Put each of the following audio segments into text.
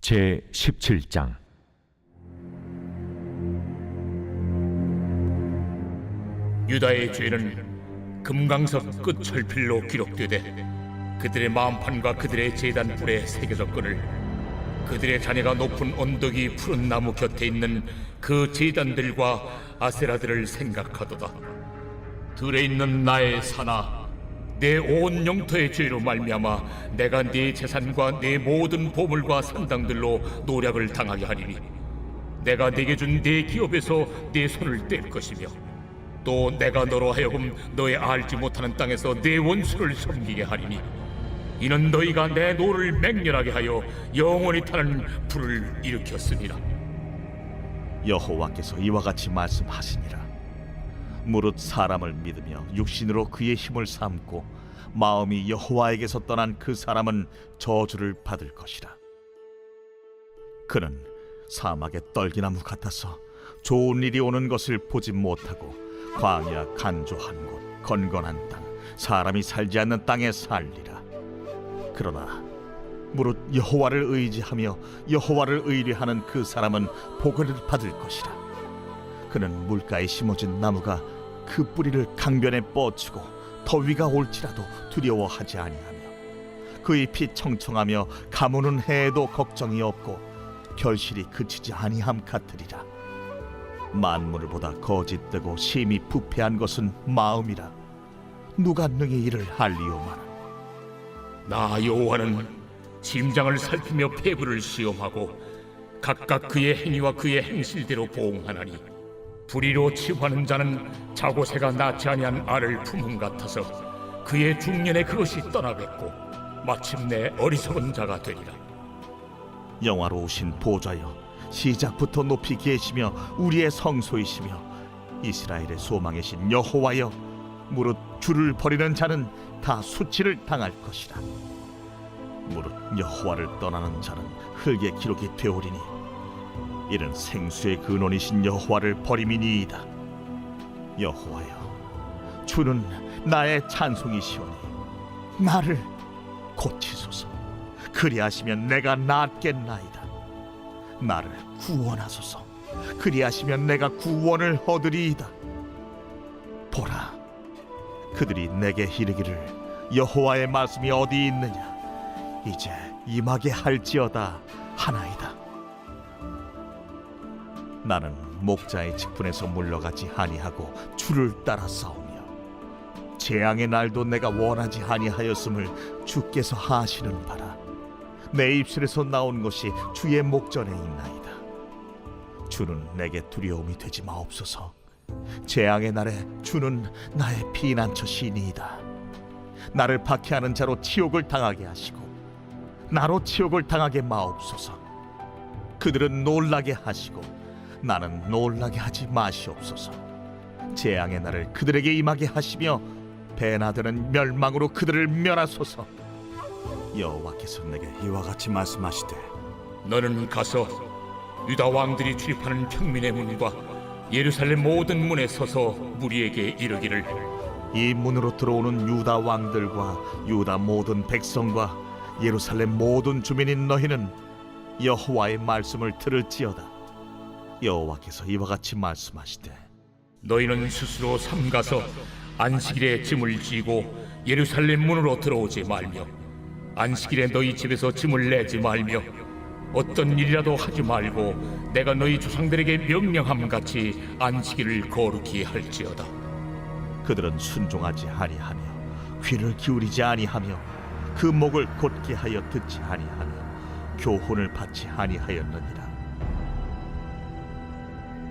제 17장. 유다의 죄는 금강석 끝 철필로 기록되되 그들의 마음판과 그들의 제단 뿔에 새겨졌거늘 그들의 자녀가 높은 언덕이 푸른 나무 곁에 있는 그 제단들과 아세라들을 생각하도다. 들에 있는 나의 산아 내 온 영토의 죄로 말미암아 내가 네 재산과 내 모든 보물과 산당들로 노략을 당하게 하리니 내가 네게 준 네 기업에서 네 손을 뗄 것이며 또 내가 너로 하여금 너의 알지 못하는 땅에서 내 원수를 섬기게 하리니 이는 너희가 내 노를 맹렬하게 하여 영원히 타는 불을 일으켰습니다. 여호와께서 이와 같이 말씀하시니라 무릇 사람을 믿으며 육신으로 그의 힘을 삼고 마음이 여호와에게서 떠난 그 사람은 저주를 받을 것이라 그는 사막의 떨기나무 같아서 좋은 일이 오는 것을 보지 못하고 광야 간조한 곳 건건한 땅 사람이 살지 않는 땅에 살리라 그러나 무릇 여호와를 의지하며 여호와를 의뢰하는 그 사람은 복을 받을 것이라. 그는 물가에 심어진 나무가 그 뿌리를 강변에 뻗치고 더위가 올지라도 두려워하지 아니하며 그 잎이 청청하며 가무는 해에도 걱정이 없고 결실이 그치지 아니함 같으리라. 만물을 보다 거짓되고 심히 부패한 것은 마음이라. 누가 능히 이를 알리오마나. 나 여호와는 심장을 살피며 폐부를 시험하고 각각 그의 행위와 그의 행실대로 보응하나니 불의로 치부하는 자는 자고새가 낳지 아니한 알을 품음 같아서 그의 중년에 그것이 떠나겠고 마침내 어리석은 자가 되리라. 영화로우신 보좌여 시작부터 높이 계시며 우리의 성소이시며 이스라엘의 소망이신 여호와여 무릇 주를 버리는 자는 다 수치를 당할 것이라. 무릇 여호와를 떠나는 자는 흙의 기록이 되오리니 이는 생수의 근원이신 여호와를 버림이니이다. 여호와여 주는 나의 찬송이시오니 나를 고치소서. 그리하시면 내가 낫겠나이다. 나를 구원하소서. 그리하시면 내가 구원을 얻으리이다. 보라 그들이 내게 이르기를 여호와의 말씀이 어디 있느냐? 이제 임하게 할지어다 하나이다 나는 목자의 직분에서 물러가지 아니하고 주를 따라 싸우며 재앙의 날도 내가 원하지 아니하였음을 주께서 하시는 바라. 내 입술에서 나온 것이 주의 목전에 있나이다. 주는 내게 두려움이 되지 마옵소서. 재앙의 날에 주는 나의 피난처시니이다. 나를 박해하는 자로 치욕을 당하게 하시고 나로 치욕을 당하게 마옵소서. 그들은 놀라게 하시고 나는 놀라게 하지 마시옵소서. 재앙의 날을 그들에게 임하게 하시며 배나되는 멸망으로 그들을 멸하소서. 여호와께서 내게 이와 같이 말씀하시되 너는 가서 유다 왕들이 출입하는 평민의 문과 예루살렘 모든 문에 서서 무리에게 이르기를. 이 문으로 들어오는 유다 왕들과 유다 모든 백성과 예루살렘 모든 주민인 너희는 여호와의 말씀을 들을지어다 여호와께서 이와 같이 말씀하시되 너희는 스스로 삼가서 안식일에 짐을 지고 예루살렘 문으로 들어오지 말며 안식일에 너희 집에서 짐을 내지 말며 어떤 일이라도 하지 말고 내가 너희 조상들에게 명령함 같이 안식일을 거룩히 할지어다. 그들은 순종하지 아니하며 귀를 기울이지 아니하며 그 목을 곧게 하여 듣지 아니하며 교훈을 받지 아니하였느니라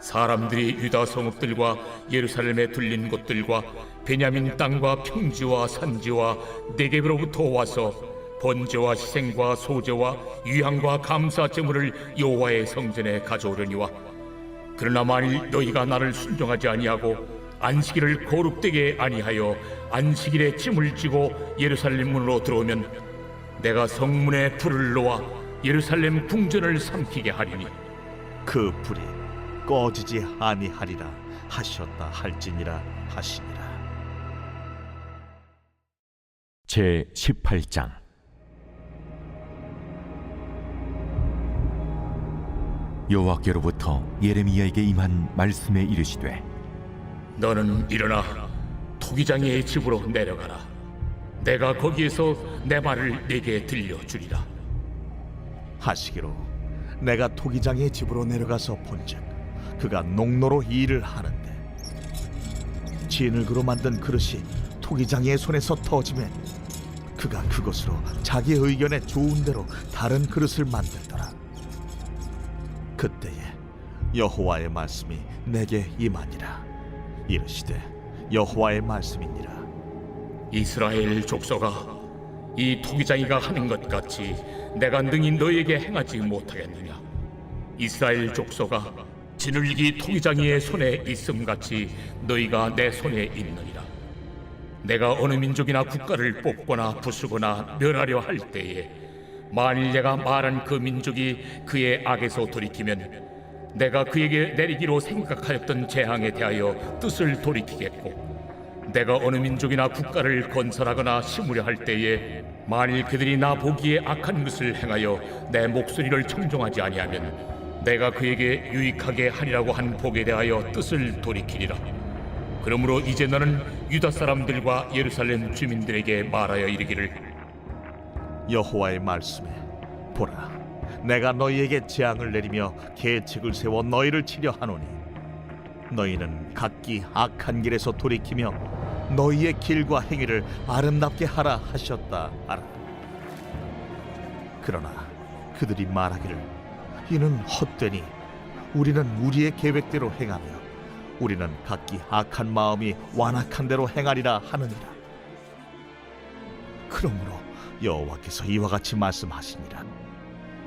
사람들이 유다 성읍들과 예루살렘에 둘린 곳들과 베냐민 땅과 평지와 산지와 네겝으로부터 와서 번제와 희생과 소제와 유향과 감사 제물을 여호와의 성전에 가져오려니와 그러나 만일 너희가 나를 순종하지 아니하고 안식일을 거룩되게 아니하여 안식일에 짐을 지고 예루살렘 문으로 들어오면 내가 성문에 불을 놓아 예루살렘 궁전을 삼키게 하리니. 그 불이 꺼지지 아니하리라 하셨다 할지니라 하시니라. 제 18장. 여호와께로부터 예레미야에게 임한 말씀에 이르시되 너는 일어나 토기장의 집으로 내려가라. 내가 거기에서 내 말을 네게 들려주리라. 하시기로 내가 토기장의 집으로 내려가서 본즉 그가 농로로 일을 하는데 진흙으로 만든 그릇이 토기장의 손에서 터지면 그가 그것으로 자기 의견에 좋은 대로 다른 그릇을 만들더라. 그때에 여호와의 말씀이 내게 임하니라. 이르시되 여호와의 말씀이니라. 이스라엘 족속아 이 토기장이가 하는 것 같이 내가 능히 너에게 행하지 못하겠느냐? 이스라엘 족속아 진흙이 토기장이의 손에 있음 같이 너희가 내 손에 있느니라. 내가 어느 민족이나 국가를 뽑거나 부수거나 멸하려 할 때에 만일 내가 말한 그 민족이 그의 악에서 돌이키면 내가 그에게 내리기로 생각하였던 재앙에 대하여 뜻을 돌이키겠고 내가 어느 민족이나 국가를 건설하거나 심으려 할 때에 만일 그들이 나 보기에 악한 것을 행하여 내 목소리를 청종하지 아니하면 내가 그에게 유익하게 하리라고 한 복에 대하여 뜻을 돌이키리라. 그러므로 이제 너는 유다 사람들과 예루살렘 주민들에게 말하여 이르기를. 여호와의 말씀에 보라 내가 너희에게 재앙을 내리며 계책을 세워 너희를 치려 하노니 너희는 각기 악한 길에서 돌이키며 너희의 길과 행위를 아름답게 하라 하셨다 하라. 그러나 그들이 말하기를 이는 헛되니 우리는 우리의 계획대로 행하며 우리는 각기 악한 마음이 완악한 대로 행하리라 하느니라 그러므로 여호와께서 이와 같이 말씀하시니라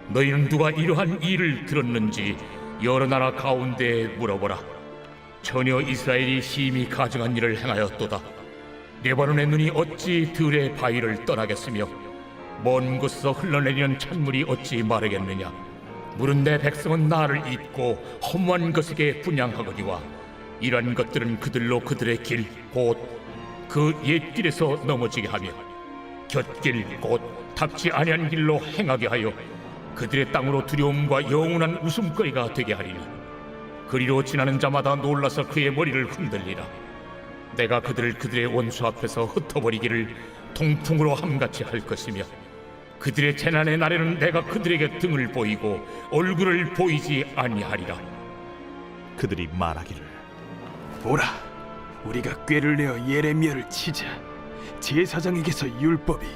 너희는 누가 이러한 일을 들었는지 여러 나라 가운데 물어보라. 전혀 이스라엘이 심히 가증한 일을 행하였도다. 레바논의 눈이 어찌 들의 바위를 떠나겠으며 먼 곳에서 흘러내리는 찬물이 어찌 마르겠느냐. 물은 내 백성은 나를 잊고 허무한 것에게 분양하거니와 이러한 것들은 그들로 그들의 길 곧 그 옛길에서 넘어지게 하며 곁길 곧 답지 아니한 길로 행하게 하여 그들의 땅으로 두려움과 영원한 웃음거리가 되게 하리니 그리로 지나는 자마다 놀라서 그의 머리를 흔들리라. 내가 그들을 그들의 원수 앞에서 흩어버리기를 통풍으로 함같이 할 것이며 그들의 재난의 날에는 내가 그들에게 등을 보이고 얼굴을 보이지 아니하리라 그들이 말하기를 보라, 우리가 꾀를 내어 예레미야를 치자. 제사장에게서 율법이,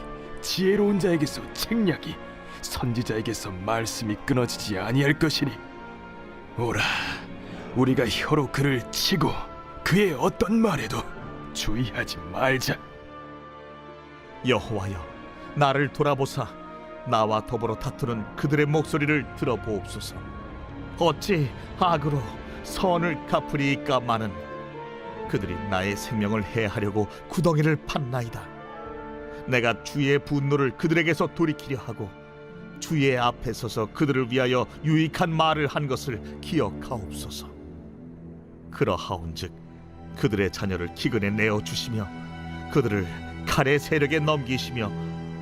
지혜로운 자에게서 책략이, 선지자에게서 말씀이 끊어지지 아니할 것이니. 오라, 우리가 혀로 그를 치고 그의 어떤 말에도 주의하지 말자. 여호와여 나를 돌아보사 나와 더불어 다투는 그들의 목소리를 들어보옵소서. 어찌 악으로 선을 갚으리이까마는 그들이 나의 생명을 해하려고 구덩이를 팠나이다. 내가 주의 분노를 그들에게서 돌이키려 하고 주의 앞에 서서 그들을 위하여 유익한 말을 한 것을 기억하옵소서. 그러하온즉 그들의 자녀를 기근에 내어 주시며 그들을 칼의 세력에 넘기시며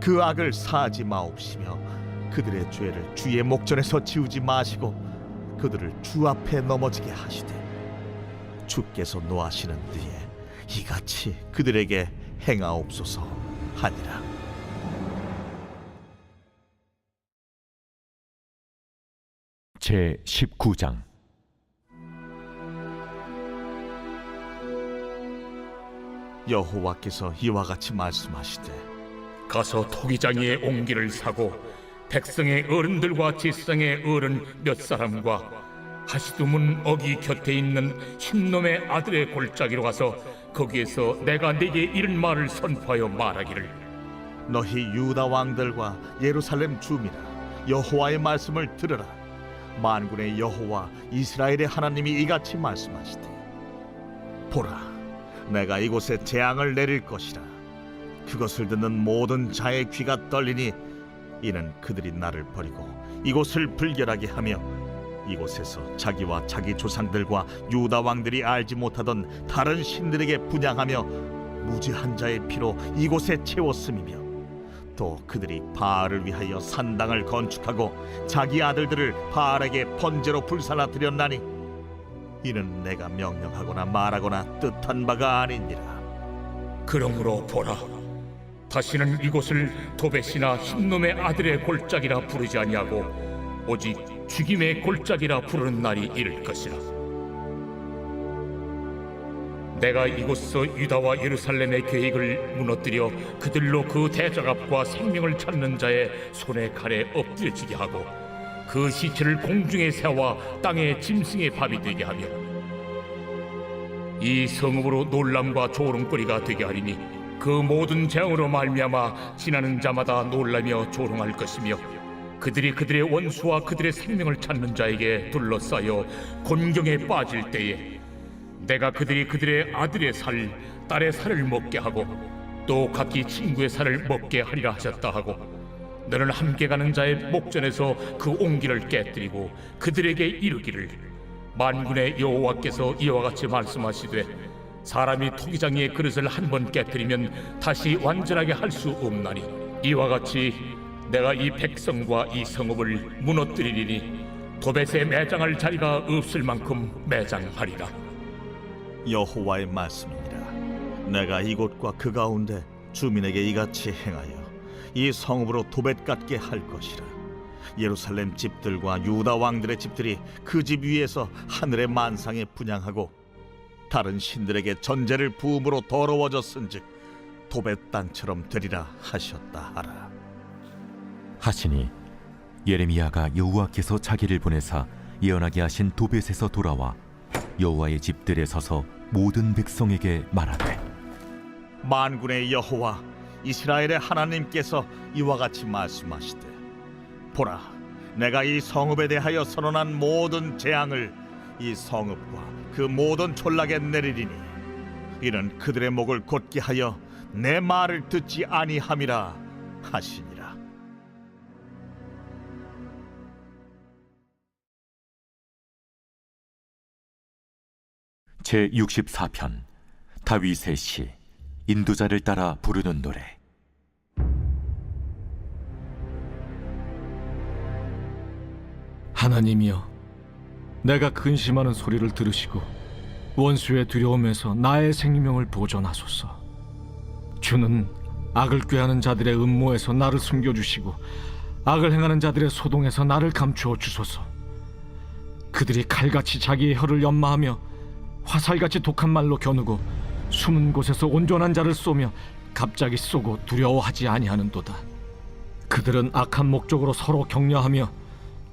그 악을 사하지 마옵시며 그들의 죄를 주의 목전에서 지우지 마시고 그들을 주 앞에 넘어지게 하시되 주께서 노하시는 뒤에 이같이 그들에게 행하옵소서 하니라. 제 19장 여호와께서 이와 같이 말씀하시되 가서 토기장이의 옹기를 사고 백성의 어른들과 지성의 어른 몇 사람과 하시두문 어기 곁에 있는 흰놈의 아들의 골짜기로 가서 거기에서 내가 네게 이른 말을 선포하여 말하기를. 너희 유다 왕들과 예루살렘 주민아 여호와의 말씀을 들으라. 만군의 여호와 이스라엘의 하나님이 이같이 말씀하시되 보라 내가 이곳에 재앙을 내릴 것이라 그것을 듣는 모든 자의 귀가 떨리니 이는 그들이 나를 버리고 이곳을 불결하게 하며 이곳에서 자기와 자기 조상들과 유다 왕들이 알지 못하던 다른 신들에게 분양하며 무지한 자의 피로 이곳에 채웠음이며 또 그들이 바알을 위하여 산당을 건축하고 자기 아들들을 바알에게 번제로 불살라 드렸나니 이는 내가 명령하거나 말하거나 뜻한 바가 아니니라. 그러므로 보라 다시는 이곳을 도벳이나 흰놈의 아들의 골짜기라 부르지 아니하고 오직 죽임의 골짜기라 부르는 날이 이를 것이라. 내가 이곳서 유다와 예루살렘의 계획을 무너뜨려 그들로 그 대적압과 생명을 찾는 자의 손에 칼에 엎드려지게 하고 그 시체를 공중에 세워 땅의 짐승의 밥이 되게 하며 이 성읍으로 놀람과 조롱거리가 되게 하리니 그 모든 재앙으로 말미암아 지나는 자마다 놀라며 조롱할 것이며 그들이 그들의 원수와 그들의 생명을 찾는 자에게 둘러싸여 곤경에 빠질 때에 내가 그들이 그들의 아들의 살, 딸의 살을 먹게 하고 또 각기 친구의 살을 먹게 하리라 하셨다 하고 너는 함께 가는 자의 목전에서 그 옹기를 깨뜨리고 그들에게 이르기를 만군의 여호와께서 이와 같이 말씀하시되 사람이 토기장이의 그릇을 한 번 깨뜨리면 다시 완전하게 할 수 없나니. 이와 같이 내가 이 백성과 이 성읍을 무너뜨리리니 도벳에 매장할 자리가 없을 만큼 매장하리라. 여호와의 말씀이니라. 내가 이곳과 그 가운데 주민에게 이같이 행하여 이 성읍으로 도벳 같게 할 것이라. 예루살렘 집들과 유다 왕들의 집들이 그 집 위에서 하늘의 만상에 분양하고 다른 신들에게 전제를 부음으로 더러워졌은즉 도벳 땅처럼 되리라 하셨다 하라. 하시니 예레미야가 여호와께서 자기를 보내사 예언하게 하신 도벳에서 돌아와 여호와의 집들에 서서 모든 백성에게 말하되 만군의 여호와 이스라엘의 하나님께서 이와 같이 말씀하시되 보라 내가 이 성읍에 대하여 선언한 모든 재앙을 이 성읍과 그 모든 촌락에 내리리니 이는 그들의 목을 곧게 하여 내 말을 듣지 아니함이라 하시니라. 제 64편 다윗의 시 인도자를 따라 부르는 노래. 하나님이여, 내가 근심하는 소리를 들으시고 원수의 두려움에서 나의 생명을 보존하소서. 주는 악을 꾀하는 자들의 음모에서 나를 숨겨주시고 악을 행하는 자들의 소동에서 나를 감추어 주소서. 그들이 칼같이 자기의 혀를 연마하며 화살같이 독한 말로 겨누고 숨은 곳에서 온전한 자를 쏘며 갑자기 쏘고 두려워하지 아니하는도다. 그들은 악한 목적으로 서로 격려하며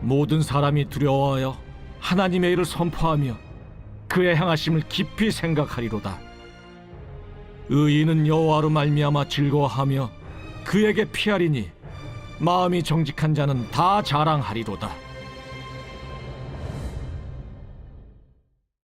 모든 사람이 두려워하여 하나님의 일을 선포하며 그의 행하심을 깊이 생각하리로다. 의인은 여호와로 말미암아 즐거워하며 그에게 피하리니 마음이 정직한 자는 다 자랑하리로다.